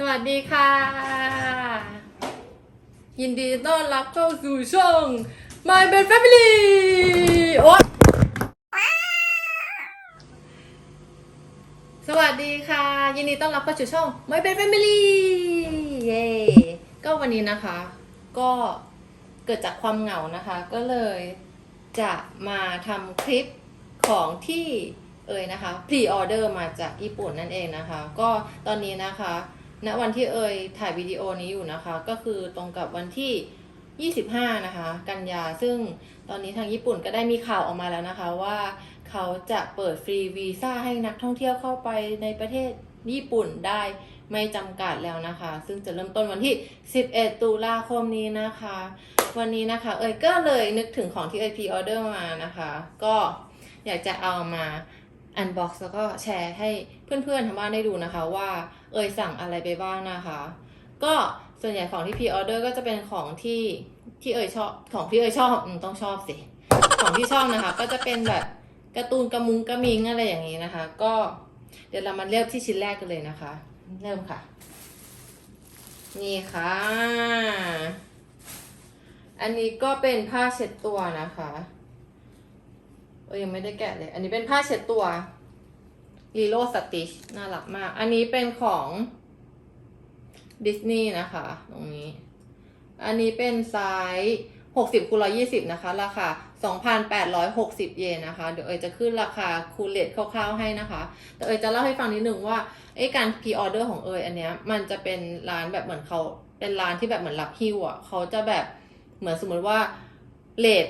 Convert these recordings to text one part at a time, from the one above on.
สวัสดีค่ะ ยินดีต้อนรับเข้าสู่ช่อง My Bed Family โอ๊ยสวัสดีค่ะ ยินดีต้อนรับเข้าสู่ช่อง My Bed Family เย้ก็วันนี้นะคะ ก็เกิดจากความเหงานะคะ ก็เลยจะมาทำคลิปของที่เอ่ยนะคะพรีออเดอร์มาจากญี่ปุ่นนั่นเองนะคะ ก็ตอนนี้นะคะ ณวันที่เอ่ยถ่ายวิดีโอนี้อยู่นะคะ ก็คือตรงกับวันที่ 25 นะคะ กันยาซึ่งตอนนี้ทางญี่ปุ่นก็ได้มีข่าวออกมาแล้วนะคะว่าเขาจะเปิดฟรีวีซ่าให้นักท่องเที่ยวเข้าไปในประเทศญี่ปุ่นได้ไม่จำกัดแล้วนะคะ ซึ่งจะเริ่มต้นวันที่ 11 ตุลาคมนี้นะคะ วันนี้นะคะ เอ่ยก็เลยนึกถึงของที่เอ่ยพีออเดอร์มานะคะ ก็อยากจะเอามา อันบ็อกซ์แล้วก็แชร์ให้เพื่อนๆทางบ้านได้ดูนะคะว่าเอยสั่งอะไรไปบ้างนะคะ ก็ส่วนใหญ่ของที่พีออเดอร์ก็จะเป็นของที่ที่เอยชอบของที่เอยชอบอต้องชอบสิ ของที่ชอบนะคะ ก็จะเป็นแบบการ์ตูนกระมุงกระมิงอะไรอย่างนี้นะคะ ก็เดี๋ยวเรามาเริ่มที่ชิ้นแรกกันเลยนะคะ เริ่มค่ะ นี่ค่ะ อันนี้ก็เป็นผ้าเช็ดตัวนะคะ เออยังไม่ได้แกะเลย อันนี้เป็นผ้าเช็ดตัวลีโลสติชน่ารักมาก อันนี้เป็นของดิสนีย์นะคะ ตรงนี้ อันนี้เป็นไซส์60คูณ120 นะคะ ราคา 2,860 เยนนะคะ เดี๋ยวเอยจะขึ้นราคาคูลเลตคร่าวๆให้นะคะ แต่เอยจะเล่าให้ฟังนิดนึงว่าไอ้การพรีออเดอร์ของเอยอันเนี้ย มันจะเป็นร้านแบบเหมือนเขาเป็นร้านที่แบบเหมือนรับฮิวอะเขาจะแบบเหมือนสมมติว่าเลท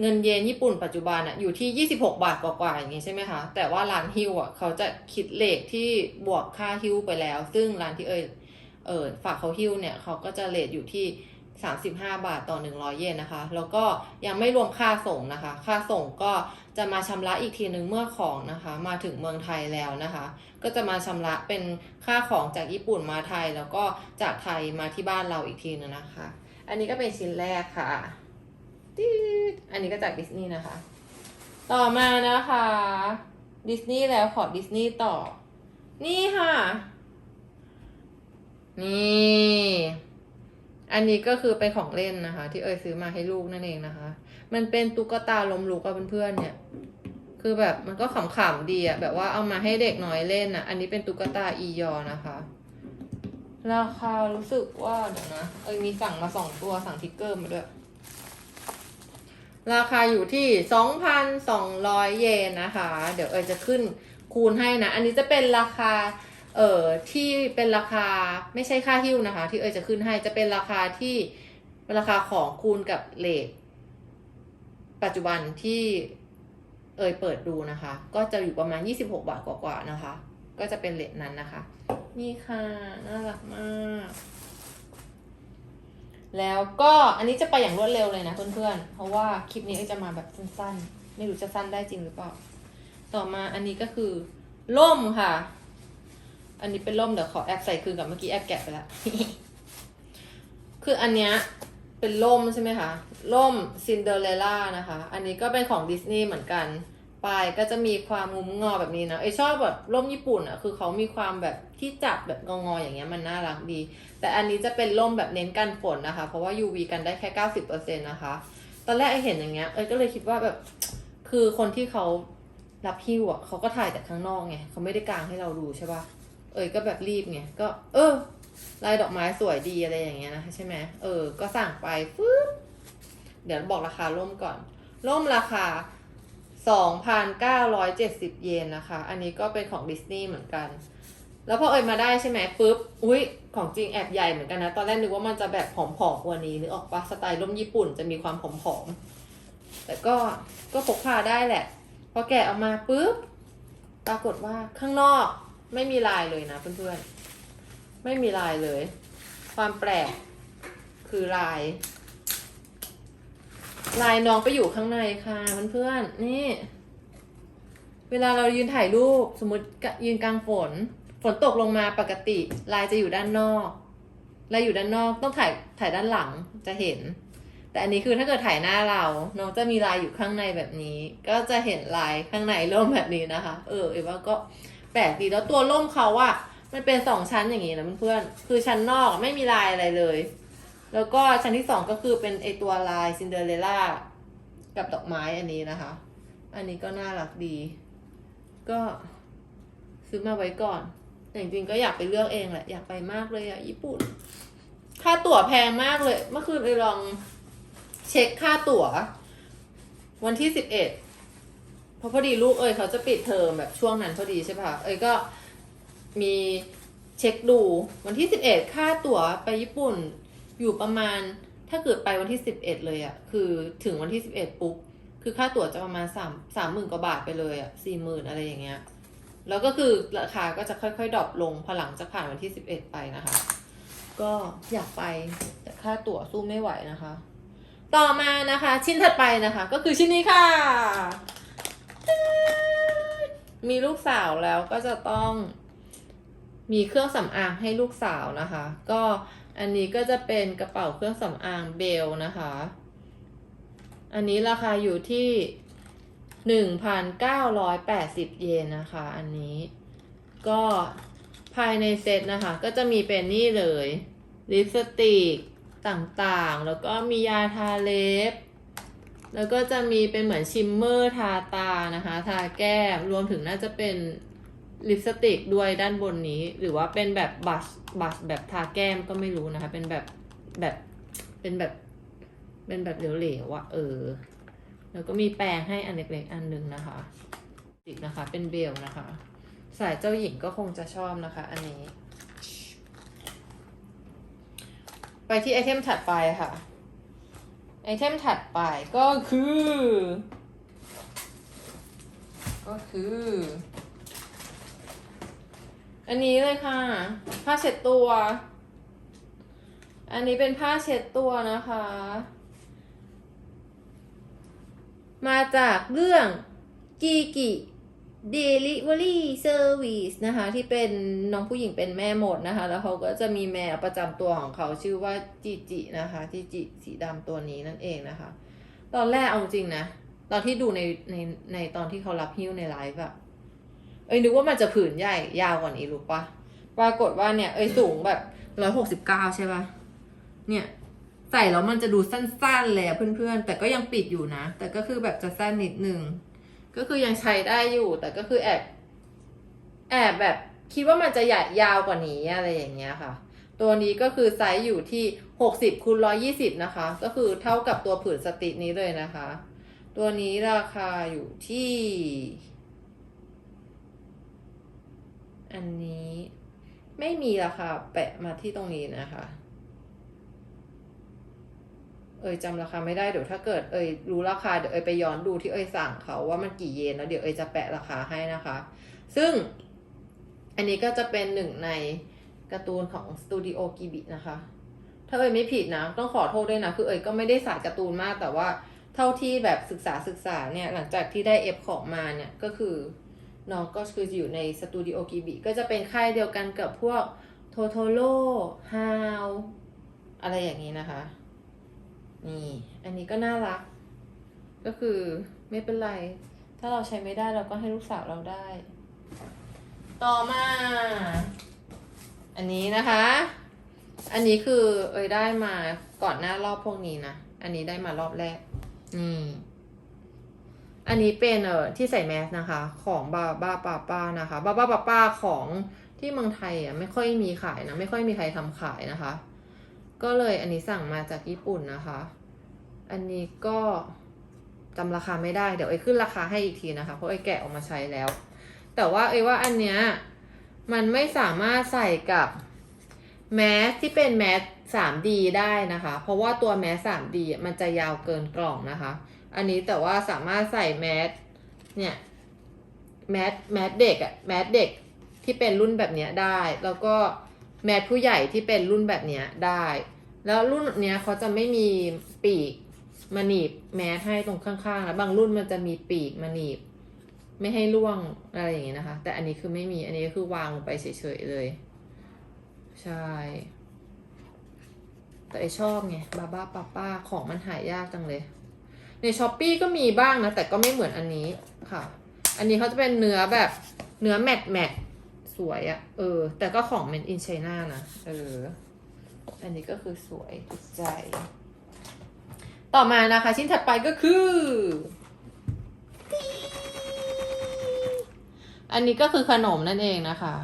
เงินเยนญี่ปุ่นปัจจุบันอะอยู่ที่ 26 บาทกว่าๆอย่างงี้ใช่ไหมคะ แต่ว่าร้านฮิ้วอะเขาจะคิดเลทที่บวกค่าฮิ้วไปแล้ว ซึ่งร้านที่เอยเออฝากเขาฮิ้วเนี่ยเขาก็จะเลทอยู่ที่ 35 บาทต่อ 100 เยนนะคะ แล้วก็ยังไม่รวมค่าส่งนะคะ ค่าส่งก็จะมาชำระอีกทีนึงเมื่อของนะคะ มาถึงเมืองไทยแล้วนะคะ ก็จะมาชำระเป็นค่าของจากญี่ปุ่นมาไทย แล้วก็จากไทยมาที่บ้านเราอีกทีนึงนะคะ อันนี้ก็เป็นชิ้นแรกค่ะ ติดอันนี้ก็จากดิสนีย์นะคะ ต่อมานะคะดิสนีย์แล้วขอดิสนีย์ต่อ นี่ค่ะ นี่ อันนี้ก็คือเป็นของเล่นนะคะ ที่เอ่ยซื้อมาให้ลูกนั่นเองนะคะ มันเป็นตุ๊กตาลมลุกกับเพื่อนๆเนี่ย คือแบบมันก็ขำๆดีอะแบบว่าเอามาให้เด็กน้อยเล่นอะอันนี้เป็นตุ๊กตาอียอนะคะ ราคารู้สึกว่าเดี๋ยวนะ เอ้ยมีสั่งมาสองตัวสั่งทิกเกอร์มาด้วย ราคาอยู่ที่ 2,200 เยนนะคะ เดี๋ยวเอยจะขึ้นคูณให้นะ อันนี้จะเป็นราคา เอ่อ ที่เป็นราคาไม่ใช่ค่าหิ้วนะคะ ที่เอยจะขึ้นให้ จะเป็นราคาที่ราคาของคูณกับเลทปัจจุบันที่เอยเปิดดูนะคะ ก็จะอยู่ประมาณ 26 บาทกว่าๆนะคะ ก็จะเป็นเลทนั้นนะคะ นี่ค่ะ น่ารักมาก แล้วก็อันนี้จะไปอย่างรวดเร็วเลยนะเพื่อนๆ เพราะว่าคลิปนี้เอยจะมาแบบสั้นๆ ไม่รู้จะสั้นได้จริงหรือเปล่า ต่อมาอันนี้ก็คือล่มค่ะ อันนี้เป็นร่มเดี๋ยวขอแอบใส่คืนกับเมื่อกี้แอบแกะไปแล้ว คืออันเนี้ยเป็นร่มใช่ไหมคะร่มซินเดอเรลล่านะคะ อันนี้ก็เป็นของดิสนีย์เหมือนกัน ปลายก็จะมีความงุ้มงอแบบนี้นะเอยชอบแบบร่มญี่ปุ่นอะคือเขามีความแบบที่จับแบบงองอๆอย่างเงี้ยมันน่ารักดี แต่อันนี้จะเป็นร่มแบบเน้นกันฝนนะคะ เพราะว่า UV กันได้แค่ 90%นะคะ ตอนแรกไอเห็นอย่างเงี้ยเอยก็เลยคิดว่าแบบคือคนที่เขารับฮิ้วอะเขาก็ถ่ายแต่ข้างนอกไงเขาไม่ได้กางให้เราดูใช่ปะเอยก็แบบรีบไงก็ เออลายดอกไม้สวยดีอะไรอย่างเงี้ยนะใช่ไหมเออ ก็สั่งไปฟึ๊บเดี๋ยวบอกราคาร่มก่อน ร่มราคา 2,970 เยนนะคะ อันนี้ก็เป็นของดิสนีย์เหมือนกัน แล้วพอเอ่ยมาได้ใช่ไหมปุ๊บ อุ้ยของจริงแอบใหญ่เหมือนกันนะ ตอนแรกนึกว่ามันจะแบบผอมๆกว่านี้นึกออกปะสไตล์ร่มญี่ปุ่นจะมีความผอมๆ แต่ก็ก็พกพาได้แหละ พอแกะออกมาปุ๊บ ปรากฏว่าข้างนอกไม่มีลายเลยนะเพื่อนๆ ไม่มีลายเลย ความแปลกคือลาย ลายน้องไปอยู่ข้างในค่ะเพื่อนๆนี่ เวลาเรายืนถ่ายรูปสมมติยืนกลางฝน ฝนตกลงมาปกติ ลายจะอยู่ด้านนอกลายอยู่ด้านนอกต้องถ่ายถ่ายด้านหลังจะเห็น แต่อันนี้คือถ้าเกิดถ่ายหน้าเรา น้องจะมีลายอยู่ข้างในแบบนี้ ก็จะเห็นลายข้างในร่มแบบนี้นะคะ เออเอว่าก็แปลกดีแล้วตัวร่มเขาอะมันเป็นสองชั้นอย่างนี้นะเพื่อนๆคือชั้นนอกไม่มีลายอะไรเลย แล้วก็ชั้นที่สองก็คือเป็นไอตัวลายซินเดอเรลล่ากับดอกไม้อันนี้นะคะ อันนี้ก็น่ารักดี ก็ซื้อมาไว้ก่อน แต่จริงๆก็อยากไปเลือกเองแหละ อยากไปมากเลยอะญี่ปุ่น ค่าตั๋วแพงมากเลย เมื่อคืนเอยลองเช็คค่าตั๋ว วันที่สิบเอ็ดเพราะพอดีลูกเอยเขาจะปิดเทอมแบบช่วงนั้นพอดีใช่ปะเอยก็มีเช็คดูวันที่สิบเอ็ดค่าตั๋วไปญี่ปุ่น อยู่ประมาณถ้าเกิดไปวันที่สิบเอ็ดเลยอะคือถึงวันที่สิบเอ็ดปุ๊บคือค่าตั๋วจะประมาณสามสามหมื่นกว่าบาทไปเลยอะสี่หมื่นอะไรอย่างเงี้ยแล้วก็คือราคาก็จะค่อยๆดรอปลงพอหลังจากผ่านวันที่สิบเอ็ดไปนะคะ ก็อยากไปแต่ค่าตั๋วสู้ไม่ไหวนะคะ ต่อมานะคะ ชิ้นถัดไปนะคะ ก็คือชิ้นนี้ค่ะ มีลูกสาวแล้วก็จะต้องมีเครื่องสำอางให้ลูกสาวนะคะ ก็ อันนี้ก็จะเป็นกระเป๋าเครื่องสำอางเบลนะคะ อันนี้ราคาอยู่ที่หนึ่งพันเก้าร้อยแปดสิบเยนนะคะ อันนี้ก็ภายในเซตนะคะ ก็จะมีเป็นนี่เลยลิปสติกต่างๆ แล้วก็มียาทาเล็บ แล้วก็จะมีเป็นเหมือนชิมเมอร์ทาตานะคะ ทาแก้ม รวมถึงน่าจะเป็น ลิปสติกด้วยด้านบนนี้ หรือว่าเป็นแบบบัชบัชแบบทาแก้มก็ไม่รู้นะคะ เป็นแบบแบบเป็นแบบ เป็นแบบเหลวๆอะเออ แล้วก็มีแปรงให้อันเล็กๆอันหนึงนะคะติดนะคะ เป็นเบลนะคะ สายเจ้าหญิงก็คงจะชอบนะคะ อันนี้ ไปที่ไอเทมถัดไปค่ะ ไอเทมถัดไปก็คือ ก็คือ อันนี้เลยค่ะ ผ้าเช็ดตัว อันนี้เป็นผ้าเช็ดตัวนะคะ มาจากเรื่องกีกิเดลิเวอรี่เซอร์วิสนะคะ ที่เป็นน้องผู้หญิงเป็นแม่หมดนะคะ แล้วเขาก็จะมีแมวประจำตัวของเขาชื่อว่าจิจินะคะจิจิสีดำตัวนี้นั่นเองนะคะ ตอนแรกเอาจริงนะ ตอนที่ดูในในในตอนที่เขารับฮิ้วในไลฟ์อะ อ้ยนึกว่ามันจะผืนใหญ่ยาวกว่านี้รู้ปะปรากฏว่าเนี่ย เอ้ยสูงแบบร้อยหกสิบเก้าใช่ปะเนี่ยใส่แล้วมันจะดูสั้นๆเลยเพื่อนๆ แต่ก็ยังปิดอยู่นะ แต่ก็คือแบบจะสั้นนิดนึง ก็คือยังใช้ได้อยู่ แต่ก็คือแอบแอบแบบคิดว่ามันจะใหญ่ยาวกว่านี้อะไรอย่างเงี้ยค่ะ ตัวนี้ก็คือไซส์อยู่ที่หกสิบคูณร้อยี่สิบนะคะ ก็คือเท่ากับตัวผืนสตินี้เลยนะคะ ตัวนี้ราคาอยู่ที่ อันนี้ไม่มีราคาแปะมาที่ตรงนี้นะคะ เอยจำราคาไม่ได้เดี๋ยวถ้าเกิดเอยรู้ราคาเดี๋ยวเอยไปย้อนดูที่เอยสั่งเขาว่ามันกี่เยนแล้วเดี๋ยวเอยจะแปะราคาให้นะคะ ซึ่งอันนี้ก็จะเป็นหนึ่งในการ์ตูนของสตูดิโอกิบินะคะ ถ้าเอยไม่ผิดนะต้องขอโทษด้วยนะ คือเอยก็ไม่ได้สายการ์ตูนมากแต่ว่าเท่าที่แบบศึกษาศึกษาเนี่ยหลังจากที่ได้เอฟของมาเนี่ยก็คือ น้องก็คืออยู่ในสตูดิโอกิบิก็จะเป็นค่ายเดียวกันกับพวกโทโทโร่ฮาวอะไรอย่างนี้นะคะ นี่ อันนี้ก็น่ารัก ก็คือไม่เป็นไร ถ้าเราใช้ไม่ได้เราก็ให้ลูกสาวเราได้ ต่อมา อันนี้นะคะ อันนี้คือเอยได้มาก่อนหน้ารอบพวกนี้นะ อันนี้ได้มารอบแรก นี่ อันนี้เป็นเออที่ใส่แมสนะคะ ของบาบ้าป้าป้านะคะบาบ้าป้าป้าของที่เมืองไทยอะไม่ค่อยมีขายนะไม่ค่อยมีใครทำขายนะคะ ก็เลยอันนี้สั่งมาจากญี่ปุ่นนะคะ อันนี้ก็จำราคาไม่ได้เดี๋ยวไอ้ขึ้นราคาให้อีกทีนะคะ เพราะไอ้แกะออกมาใช้แล้ว แต่ว่าไอ้ว่าอันเนี้ยมันไม่สามารถใส่กับ แมสที่เป็นแมส 3D ได้นะคะ เพราะว่าตัวแมส 3D อะมันจะยาวเกินกล่องนะคะ อันนี้แต่ว่าสามารถใส่แมสเนี่ยแมสแมสเด็กอะแมสเด็กที่เป็นรุ่นแบบเนี้ยได้ แล้วก็แมสผู้ใหญ่ที่เป็นรุ่นแบบเนี้ยได้ แล้วรุ่นเนี้ยเขาจะไม่มีปีกมาหนีบแมสให้ตรงข้างๆแล้วบางรุ่นมันจะมีปีกมาหนีบ ไม่ให้ล่วงอะไรอย่างเงี้ยนะคะ แต่อันนี้คือไม่มีอันนี้คือวางลงไปเฉยๆเลย ใช่ แต่ไอชอบไงบาบ้าป้าป้าของมันหายากจังเลย ในช้อปปีก็มีบ้างนะ แต่ก็ไม่เหมือนอันนี้ค่ะ อันนี้เขาจะเป็นเนื้อแบบเนื้อแมตแมตสวยอะเออ แต่ก็ของเมนอินไชน่านะ เออ อันนี้ก็คือสวยถูกใจ ต่อมานะคะ ชิ้นถัดไปก็คือ อันนี้ก็คือขนมนั่นเองนะคะ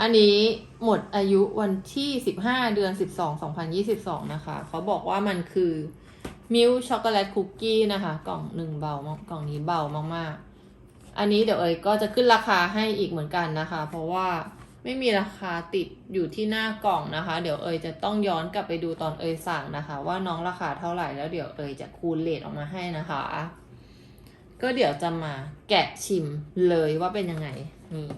อันนี้หมดอายุวันที่ 15 เดือน 12 2022 นะคะ เขาบอกว่ามันคือมิลช็อกโกแลตคุกกี้นะคะ กล่องหนึ่งเบากกล่องนี้เบามากๆ อันนี้เดี๋ยวเอ๋ยก็จะขึ้นราคาให้อีกเหมือนกันนะคะ เพราะว่าไม่มีราคาติดอยู่ที่หน้ากล่องนะคะ เดี๋ยวเอ๋ยจะต้องย้อนกลับไปดูตอนเอ๋ยสั่งนะคะ ว่าน้องราคาเท่าไหร่แล้วเดี๋ยวเอ๋ยจะคูณเลทออกมาให้นะคะ ก็เดี๋ยวจะมาแกะชิมเลยว่าเป็นยังไงนี่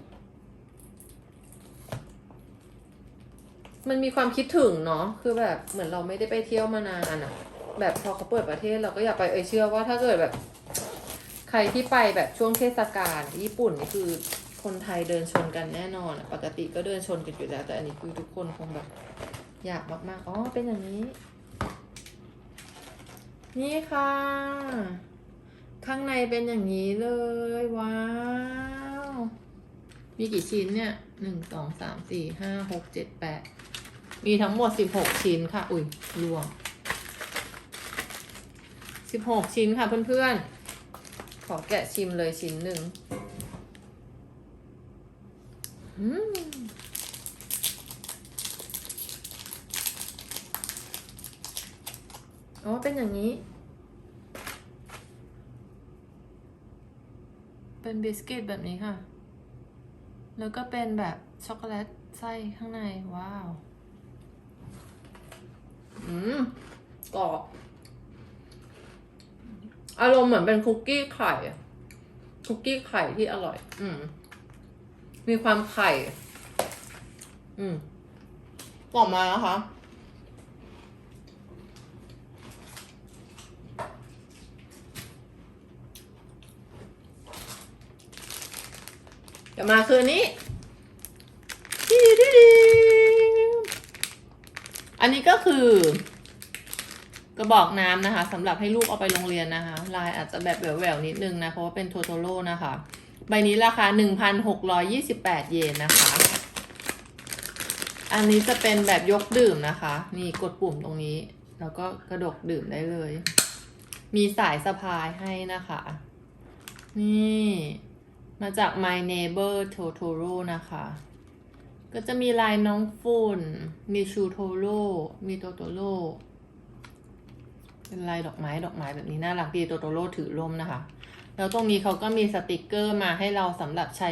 มันมีความคิดถึงเนาะคือแบบเหมือนเราไม่ได้ไปเที่ยวมานานอะแบบพอเขาเปิดประเทศเราก็อยากไปเอยเชื่อว่าถ้าเกิดแบบ ใครที่ไปแบบช่วงเทศกาลญี่ปุ่นนี่คือคนไทยเดินชนกันแน่นอนอะปกติก็เดินชนกันอยู่แล้วแต่อันนี้คือทุกคนคงแบบ อยากมากๆอ๋อเป็นอย่างนี้ นี่ค่ะ ข้างในเป็นอย่างนี้เลย ว้าว มีกี่ชิ้นเนี่ยหนึ่งสองสามสี่ห้าหกเจ็ดแปด มีทั้งหมดสิบหกชิ้นค่ะ อุ้ยรวงสิบหกชิ้นค่ะเพื่อนๆ ขอแกะชิมเลยชิ้นหนึ่งอืมอ๋อ เป็นอย่างนี้ เป็นบิสกิตแบบนี้ค่ะ แล้วก็เป็นแบบช็อกโกแลตไส้ข้างใน ว้าว อืมกรอบอารมณ์เหมือนเป็นคุกกี้ไข่ คุกกี้ไข่ที่อร่อย อืม มีความไข่ อืมต่อมานะคะ จะมาคืนนี้ อันนี้ก็คือกระบอกน้ำนะคะสำหรับให้ลูกเอาไปโรงเรียนนะคะ ลายอาจจะแบบแหววๆนิดนึงนะ เพราะว่าเป็นโทโตโร่นะคะ ใบนี้ราคา 1,628 เยนนะคะ อันนี้จะเป็นแบบยกดื่มนะคะ นี่กดปุ่มตรงนี้ แล้วก็กระดกดื่มได้เลย มีสายสะพายให้นะคะ นี่ มาจาก My Neighbor Totoro นะคะ ก็จะมีลายน้องฝุ่น มีชูโทโร่ มีโตโตโร่ เป็นลายดอกไม้ดอกไม้แบบนี้น่ารักดีโตโตโร่ถือร่มนะคะ แล้วตรงนี้เขาก็มีสติกเกอร์มาให้เราสำหรับใช้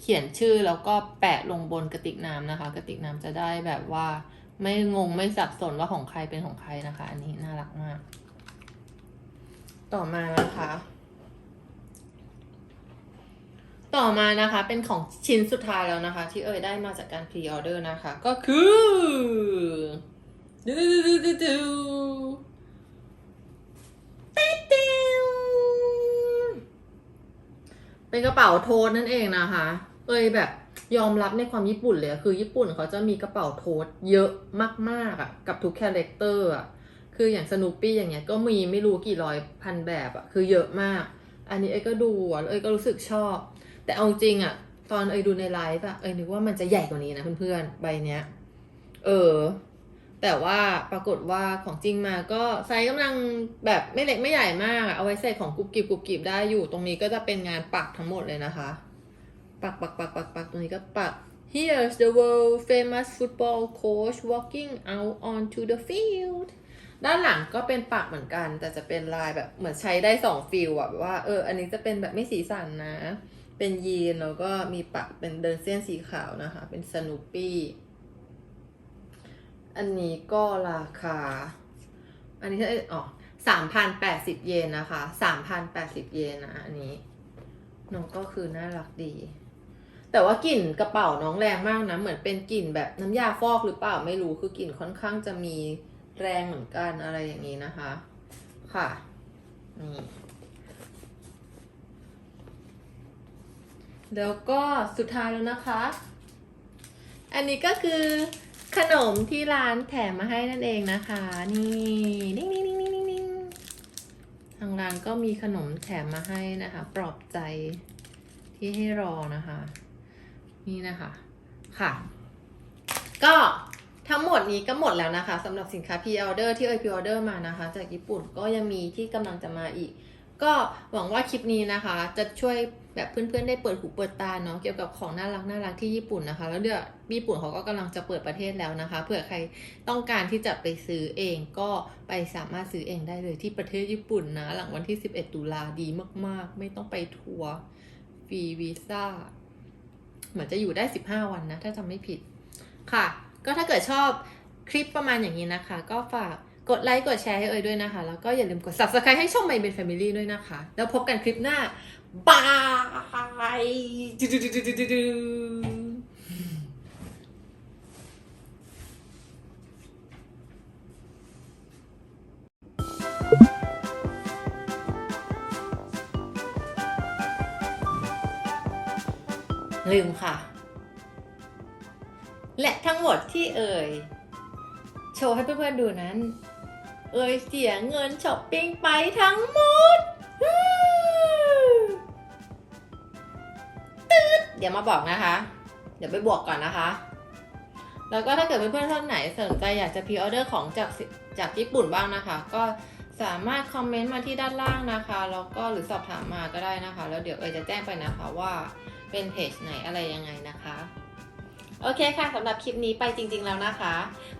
เขียนชื่อแล้วก็แปะลงบนกระติกน้ำนะคะ กระติกน้ำจะได้แบบว่าไม่งงไม่สับสนว่าของใครเป็นของใครนะคะ อันนี้น่ารักมาก ต่อมานะคะ ต่อมานะคะเป็นของชิ้นสุดท้ายแล้วนะคะ ที่เอ่ยได้มาจากการพรีออเดอร์นะคะ ก็คือดูดูดูดูดูติ๊ดติ๊วเป็นกระเป๋าโทสนั่นเองนะคะ เอ่ยแบบยอมรับในความญี่ปุ่นเลยคือญี่ปุ่นเขาจะมีกระเป๋าโทสเยอะมากๆอะกับทุกคาแรคเตอร์อะคืออย่างสนุปปี้อย่างเงี้ยก็มีไม่รู้กี่ร้อยพันแบบอะคือเยอะมาก อันนี้เอ้ก็ดูอะเอ้ยก็รู้สึกชอบ แต่เอาจริงอะตอนเอ้ยดูในไลฟ์อะเอ้ยนึกว่ามันจะใหญ่กว่านี้นะเพื่อนๆใบเนี้ย เออ แต่ว่าปรากฏว่าของจริงมาก็ไซส์กำลังแบบไม่เล็กไม่ใหญ่มากอะเอาไว้ใส่ของกรุบกริบกรุบกริบได้อยู่ ตรงนี้ก็จะเป็นงานปักทั้งหมดเลยนะคะ ปักปักปักปักปักตรงนี้ก็ปัก Here's the world famous football coach walking out onto the field ด้านหลังก็เป็นปักเหมือนกัน แต่จะเป็นลายแบบเหมือนใช้ได้สองฟิลอะแบบว่าเออ อันนี้จะเป็นแบบไม่สีสันนะ เป็นยีนแล้วก็มีปักเป็นเดินเส้นสีขาวนะคะ เป็นสนุปปี้ อันนี้ก็ราคา อันนี้อ๋อสามพันแปดสิบเยนนะคะสามพันแปดสิบเยนนะอันนี้ น้องก็คือน่ารักดี แต่ว่ากลิ่นกระเป๋าน้องแรงมากนะ เหมือนเป็นกลิ่นแบบน้ำยาฟอกหรือเปล่าไม่รู้ คือกลิ่นค่อนข้างจะมีแรงเหมือนกันอะไรอย่างนี้นะคะ ค่ะ นี่ แล้วก็สุดท้ายแล้วนะคะ อันนี้ก็คือขนมที่ร้านแถมมาให้นั่นเองนะคะ นี่นิ่งนิ่งนิ่งนิ่งนิ่งนิ่งทางร้านก็มีขนมแถมมาให้นะคะ ปลอบใจที่ให้รอนะคะ นี่นะคะค่ะ ก็ทั้งหมดนี้ก็หมดแล้วนะคะสำหรับสินค้า p ีออเดอร์ที่เอ่ย p ีออเดอร์มานะคะ จากญี่ปุ่นก็ยังมีที่กำลังจะมาอีก ก็หวังว่าคลิปนี้นะคะ จะช่วยแบบเพื่อนๆได้เปิดหูเปิดตาเนาะเกี่ยวกับของน่ารักน่ารักที่ญี่ปุ่นนะคะ แล้วเดี๋ยวญี่ปุ่นเขาก็กำลังจะเปิดประเทศแล้วนะคะเผื่อใครต้องการที่จะไปซื้อเองก็ไปสามารถซื้อเองได้เลยที่ประเทศญี่ปุ่นนะ หลังวันที่ 11 ตุลาดีมากๆ ไม่ต้องไปทัวร์ฟรีวีซ่าเหมือนจะอยู่ได้ 15 วันนะ ถ้าจำไม่ผิดค่ะ ก็ถ้าเกิดชอบคลิปประมาณอย่างนี้นะคะ ก็ฝาก กดไลค์กดแชร์ให้เอ่ยด้วยนะคะ แล้วก็อย่าลืมกด subscribe ให้ช่อง My Ben Family ด้วยนะคะ แล้วพบกันคลิปหน้า บายดูดูดูดูดูดูลืมค่ะ และทั้งหมดที่เอ่ย โชว์ให้เพื่อนๆดูนั้น เอ่ยเสียเงินช้อปปิ้งไปทั้งหมดตืดเดี๋ยวมาบอกนะคะ เดี๋ยวไปบวกก่อนนะคะ แล้วก็ถ้าเกิดเพื่อนๆท่านไหนสนใจอยากจะพรีออเดอร์ของจากจากญี่ปุ่นบ้างนะคะ ก็สามารถคอมเมนต์มาที่ด้านล่างนะคะแล้วก็หรือสอบถามมาก็ได้นะคะ แล้วเดี๋ยวเอยจะแจ้งไปนะคะว่าเป็นเพจไหนอะไรยังไงนะคะ โอเคค่ะสำหรับคลิปนี้ไปจริง ๆแล้วนะคะ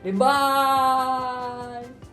บ๊ายบาย